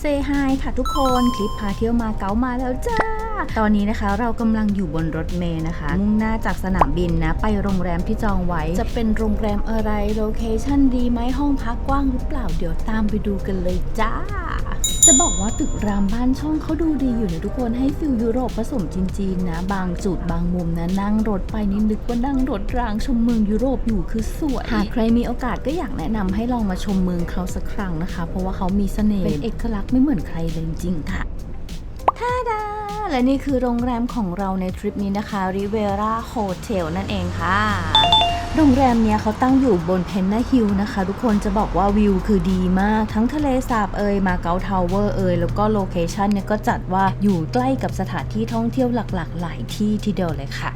เซฮายค่ะทุกคนคลิปพาเที่ยวมาเก๊ามาแล้วจ้า ตอนนี้นะคะเรากำลังอยู่บนรถเมล์นะคะ มุ่งหน้าจากสนามบินนะ ไปโรงแรมที่จองไว้ จะเป็นโรงแรมอะไรโลเคชั่นดีไหมห้องพักกว้างหรือเปล่าเดี๋ยวตามไปดูกันเลยจ้า จะบอกว่าตึกรามบ้านช่องเขาดูดีอยู่นะทุกคนให้ฟิลยุโรปผสมจีนๆนะบางจุดบางมุมนะนั่งรถไปนี่นึกว่านั่งรถรางชมเมืองยุโรปอยู่คือสวยหากใครมีโอกาสก็อยากแนะนำให้ลองมาชมเมืองเขาสักครั้งนะคะ เพราะว่าเขามีเสน่ห์เป็นเอกลักษณ์ไม่เหมือนใครเลยจริงๆค่ะท่าดา และนี่คือโรงแรมของเราในทริปนี้นะคะริเวราโฮเทลนั่นเองค่ะ โรงแรมเนี้ยเขาตั้งอยู่บนเพนนาฮิลนะคะ ทุกคนจะบอกว่าวิวคือดีมาก ทั้งทะเลสาบเอ่ยมาเก๊าทาวเวอร์เอ่ยแล้วก็โลเคชันเนี่ยก็จัดว่าอยู่ใกล้กับสถานที่ท่องเที่ยวหลักๆ หลายที่ทีเดียวเลยค่ะ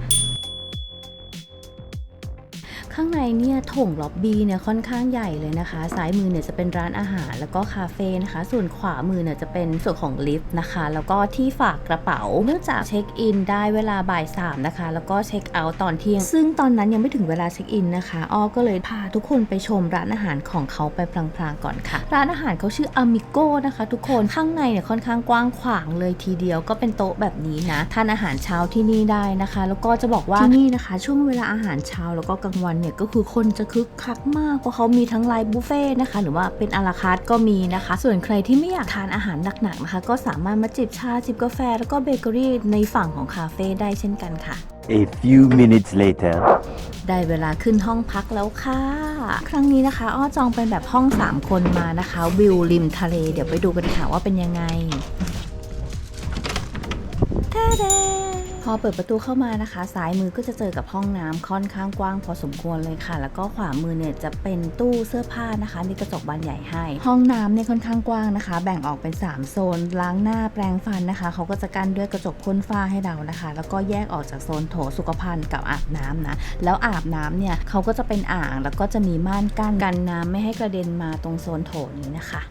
างในเนี่ยโถงล็อบบี้เนี่ยค่อนข้างใหญ่เลยนะคะ ซ้ายมือเนี่ยจะเป็นร้านอาหาร แล้วก็คาเฟ่นะคะ ส่วนขวามือเนี่ยจะเป็นส่วนของลิฟต์นะคะ แล้วก็ที่ฝากกระเป๋า เนื่องจากเช็คอินได้เวลาบ่ายสามนะคะ แล้วก็เช็คเอาท์ตอนเที่ยง ซึ่งตอนนั้นยังไม่ถึงเวลาเช็คอินนะคะอ้อก็เลยพาทุกคนไปชมร้านอาหารของเขาไปพลางๆก่อนค่ะ ร้านอาหารเขาชื่อ Amigo นะคะ ทุกคนข้างในเนี่ยค่อนข้างกว้างขวางเลยทีเดียวก็เป็นโต๊ะแบบนี้นะทานอาหารเช้าที่นี่ได้นะคะ แล้วก็จะบอกว่าที่นี่นะคะ ช่วงเวลาอาหารเช้าแล้วก็กลางวันเนี่ยก็คือคนจะคึกคักมาก เพราะเขามีทั้งไลน์บุฟเฟ่ต์นะคะ หรือว่าเป็นอาราคาร์ทก็มีนะคะ ส่วนใครที่ไม่อยากทานอาหารหนักๆนะคะ ก็สามารถมาจิบชาจิบกาแฟ แล้วก็เบเกอรี่ในฝั่งของคาเฟ่ได้เช่นกันค่ะ A few minutes later. ได้เวลาขึ้นห้องพักแล้วค่ะ ครั้งนี้นะคะ อ้อจองเป็นแบบห้อง 3 คนมานะคะ วิวริมทะเล เดี๋ยวไปดูกันค่ะว่าเป็นยังไงท่าแด พอเปิดประตูเข้ามานะคะ ซ้ายมือก็จะเจอกับห้องน้ำค่อนข้างกว้างพอสมควรเลยค่ะ แล้วก็ขวามือเนี่ยจะเป็นตู้เสื้อผ้านะคะ มีกระจกบานใหญ่ให้ ห้องน้ำเนี่ยค่อนข้างกว้างนะคะ แบ่งออกเป็น 3 โซน ล้างหน้าแปรงฟันนะคะ เขาก็จะกั้นด้วยกระจกพ่นฝ้าให้เรานะคะ แล้วก็แยกออกจากโซนโถสุขภัณฑ์กับอาบน้ำนะ แล้วอาบน้ำเนี่ยเขาก็จะเป็นอ่าง แล้วก็จะมีม่านกั้นกันน้ำไม่ให้กระเด็นมาตรงโซนโถนี้นะคะ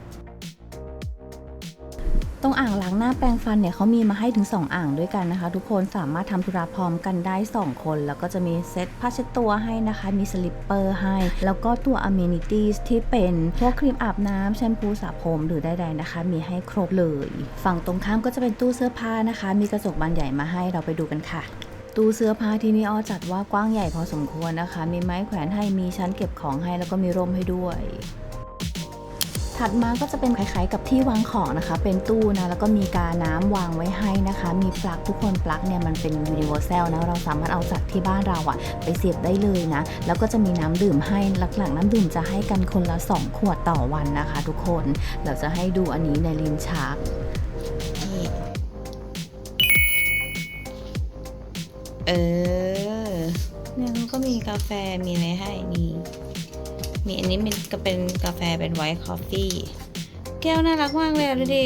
ตรงอ่างล้างหน้าแปรงฟันเนี่ยเขามีมาให้ถึง 2 อ่างด้วยกันนะคะ ทุกคนสามารถทำธุระพร้อมกันได้ 2 คน แล้วก็จะมีเซ็ตผ้าเช็ดตัวให้นะคะ มีสลิปเปอร์ให้ แล้วก็ตัว amenities ที่เป็นพวกครีมอาบน้ำแชมพูสระผมหรือใดๆนะคะ มีให้ครบเลย ฝั่งตรงข้ามก็จะเป็นตู้เสื้อผ้านะคะ มีกระจกบานใหญ่มาให้เราไปดูกันค่ะตู้เสื้อผ้าที่นี่อ้อจัดว่ากว้างใหญ่พอสมควรนะคะ มีไม้แขวนให้มีชั้นเก็บของให้แล้วก็มีร่มให้ด้วย ถัดมาก็จะเป็นคล้ายๆกับที่วางของนะคะ เป็นตู้นะ แล้วก็มีกาน้ำวางไว้ให้นะคะ มีปลั๊กทุกคนปลั๊กเนี่ยมันเป็น universal นะ เราสามารถเอาจากที่บ้านเราอะไปเสียบได้เลยนะ แล้วก็จะมีน้ำดื่มให้ หลักๆ น้ำดื่มจะให้กันคนละ 2 ขวดต่อวันนะคะ ทุกคน เราจะให้ดูอันนี้ในลิ้นชักเออเนี่ยเขาก็มีกาแฟมีอะไรให้นี่ มีอันนี้มันก็เป็นกาแฟเป็นไวท์คอฟฟี่ แก้วน่ารักมากเลยอะดูดิ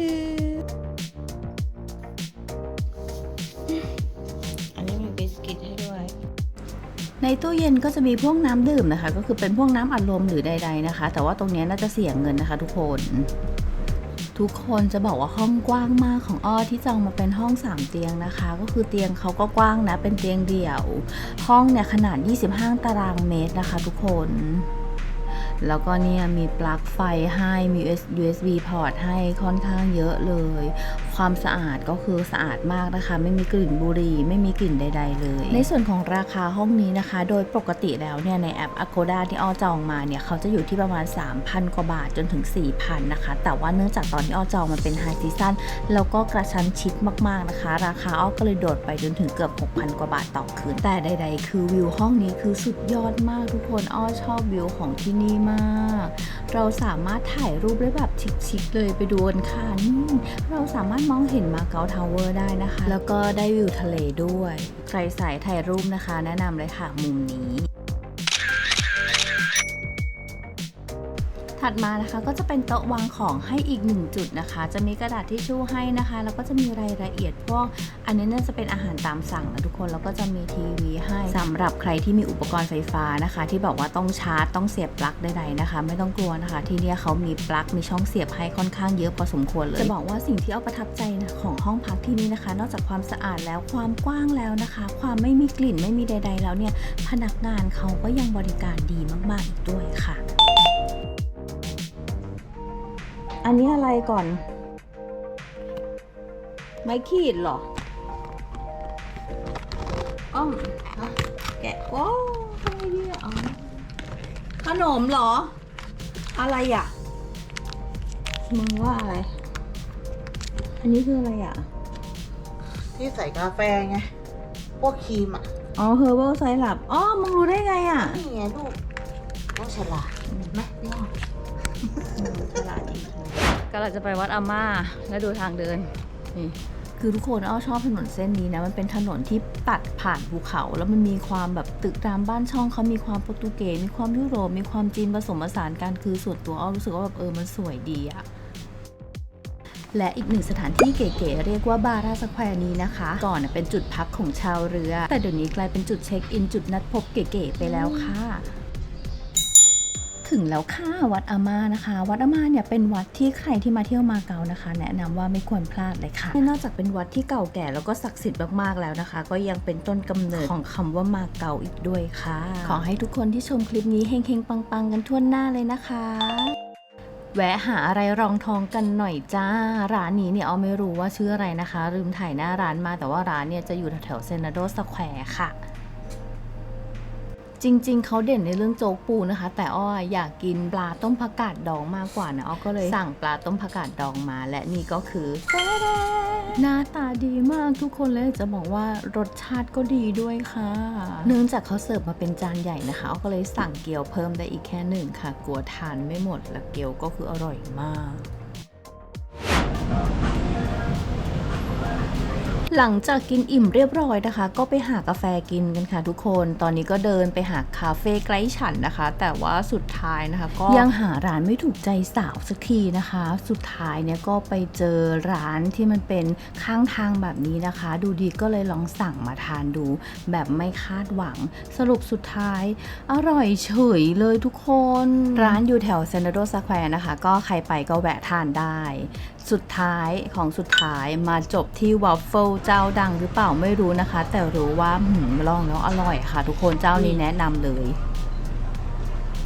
ดูอันนี้มีบิสกิตให้ด้วย ในตู้เย็นก็จะมีพวกน้ำดื่มนะคะ ก็คือเป็นพวกน้ำอัดลมหรือใด ๆนะคะ แต่ว่าตรงนี้น่าจะเสียเงินนะคะทุกคน ทุกคนจะบอกว่าห้องกว้างมากของอ้อที่จองมาเป็นห้อง 3 เตียงนะคะ ก็คือเตียงเขาก็กว้างนะ เป็นเตียงเดี่ยว ห้องเนี่ยขนาด 25 ตารางเมตรนะคะ ทุกคน แล้วก็เนี่ยมีปลั๊กไฟให้มี USB พอร์ตให้ค่อนข้างเยอะเลย ความสะอาดก็คือสะอาดมากนะคะ ไม่มีกลิ่นบุหรี่ไม่มีกลิ่นใด ๆ เลย ในส่วนของราคาห้องนี้นะคะ โดยปกติแล้วเนี่ยในแอป Agoda ที่อ้อจองมาเนี่ยเขาจะอยู่ที่ประมาณ 3,000 กว่าบาทจนถึง 4,000 นะคะ แต่ว่าเนื่องจากตอนที่อ้อจองมันเป็นไฮซีซันแล้วก็กระชั้นชิดมากๆนะคะ ราคาอ้อก็เลยโดดไปจนถึงเกือบ 6,000 กว่าบาทต่อคืน แต่ใด ๆ คือวิวห้องนี้คือสุดยอดมากทุกคนอ้อชอบวิวของที่นี่มาก เราสามารถถ่ายรูปได้แบบชิคๆเลยไปดูกันค่ะนี่เราสามารถมองเห็นมาเก๊าทาวเวอร์ได้นะคะ แล้วก็ได้วิวทะเลด้วย ใครสายถ่ายรูปนะคะ แนะนำเลยค่ะมุมนี้ ถัดมานะคะก็จะเป็นโต๊ะวางของให้อีกหนึ่งจุดนะคะ จะมีกระดาษทิชชู่ให้นะคะ แล้วก็จะมีรายละเอียดพวก อันนี้น่าจะเป็นอาหารตามสั่งนะทุกคน แล้วก็จะมีทีวีให้สำหรับใครที่มีอุปกรณ์ไฟฟ้านะคะ ที่บอกว่าต้องชาร์จต้องเสียบปลั๊กใดๆนะคะ ไม่ต้องกลัวนะคะ ที่นี่เขามีปลั๊กมีช่องเสียบให้ค่อนข้างเยอะพอสมควรเลย จะบอกว่าสิ่งที่เอาประทับใจนะของห้องพักที่นี่นะคะ นอกจากความสะอาดแล้วความกว้างแล้วนะคะ ความไม่มีกลิ่นไม่มีใด ๆ แล้วเนี่ยพนักงานเขาก็ยังบริการดีมากๆอีกด้วยค่ะ อันนี้อะไรก่อน ไม้ขีดเหรอ อ้อมฮะแกะว้าวทำไงดีอะเอาขนมเหรอ อะไรอะ มึงว่าอะไร อันนี้คืออะไรอะ ที่ใส่กาแฟไง พวกครีมอะ อ๋อ herbal syrup อ๋อ มึงรู้ได้ไงอะ นี่ไงลูกต้องฉลาดเห็นไหมนี่ไง ฉลาดจริงก็เราจะไปวัดอาม่าแล้วดูทางเดินนี่คือทุกคนอ้อชอบถนนเส้นนี้นะ มันเป็นถนนที่ตัดผ่านภูเขา แล้วมันมีความแบบตึกรามบ้านช่องเขามีความโปรตุเกสมีความยุโรปมีความจีนผสมผสานกันคือส่วนตัวอ้อรู้สึกว่าแบบเออมันสวยดีอะและอีกหนึ่งสถานที่เก๋ๆเรียกว่าบาราสแควร์นี้นะคะ ก่อนเป็นจุดพักของชาวเรือ แต่เดี๋ยวนี้กลายเป็นจุดเช็คอินจุดนัดพบเก๋ๆไปแล้วค่ะ ถึงแล้วค่ะวัดอาม่านะคะ วัดอาม่าเนี่ยเป็นวัดที่ใครที่มาเที่ยวมาเก๊านะคะ แนะนำว่าไม่ควรพลาดเลยค่ะนอกจากเป็นวัดที่เก่าแก่แล้วก็ศักดิ์สิทธิ์มากๆแล้วนะคะ ก็ยังเป็นต้นกำเนิดของคำว่ามาเก๊าอีกด้วยค่ะ ขอให้ทุกคนที่ชมคลิปนี้เฮงๆปังๆ กันทั่วหน้าเลยนะคะแวะหาอะไรรองท้องกันหน่อยจ้า ร้านนี้เนี่ยเอาไม่รู้ว่าชื่ออะไรนะคะ ลืมถ่ายหน้าร้านมาแต่ว่าร้านเนี่ยจะอยู่แถวๆเซนาโดสแควร์ค่ะ จริง ๆ เขาเด่นในเรื่องโจ๊กปูนะคะ แต่อ้ออยากกินปลาต้มผักกาดดองมากกว่านะอ้อก็เลยสั่งปลาต้มผักกาดดองมา และนี่ก็คือหน้าตาดีมากทุกคนเลยจะบอกว่ารสชาติก็ดีด้วยค่ะ เนื่องจากเขาเสิร์ฟมาเป็นจานใหญ่นะคะอ้อก็เลยสั่งเกี๊ยวเพิ่มได้อีกแค่หนึ่งค่ะ กลัวทานไม่หมดและเกี๊ยวก็คืออร่อยมาก หลังจากกินอิ่มเรียบร้อยนะคะ ก็ไปหากาแฟกินกันค่ะทุกคน ตอนนี้ก็เดินไปหาคาเฟ่ใกล้ฉันนะคะ แต่ว่าสุดท้ายนะคะก็ยังหาร้านไม่ถูกใจสาวสักทีนะคะ สุดท้ายเนี่ยก็ไปเจอร้านที่มันเป็นข้างทางแบบนี้นะคะ ดูดีก็เลยลองสั่งมาทานดู แบบไม่คาดหวัง สรุปสุดท้าย อร่อยเฉยเลยทุกคน ร้านอยู่แถวเซนโดสแควร์นะคะ ก็ใครไปก็แวะทานได้ สุดท้ายของสุดท้ายมาจบที่วัฟเฟิลเจ้าดังหรือเปล่าไม่รู้นะคะ แต่รู้ว่าหืมลองแล้วอร่อยค่ะ ทุกคนเจ้านี้แนะนำเลย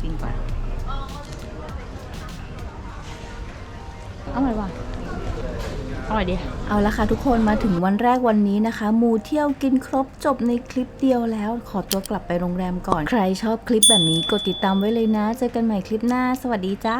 จริงปะอร่อยว่ะอร่อยดีเอาละค่ะทุกคนมาถึงวันแรกวันนี้นะคะ มูเที่ยวกินครบจบในคลิปเดียวแล้ว ขอตัวกลับไปโรงแรมก่อน ใครชอบคลิปแบบนี้กดติดตามไว้เลยนะ เจอกันใหม่คลิปหน้า สวัสดีจ้า